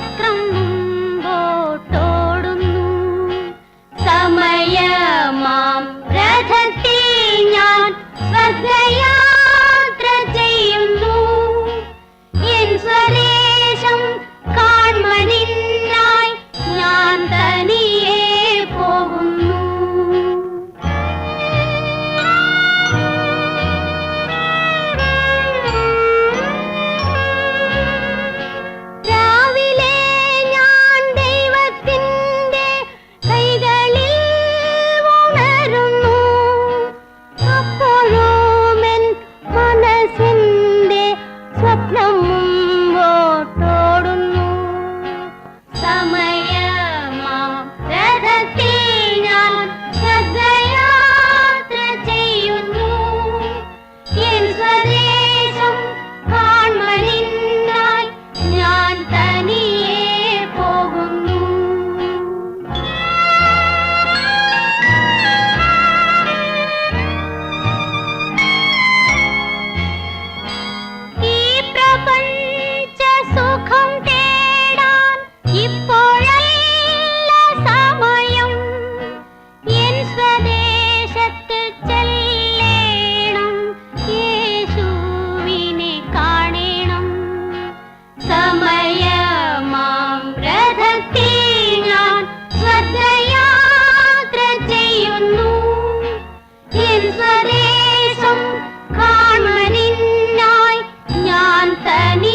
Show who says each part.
Speaker 1: மாத்திரம் സ്വദേശം കാണുവാനിന്നായി ഞാൻ തനി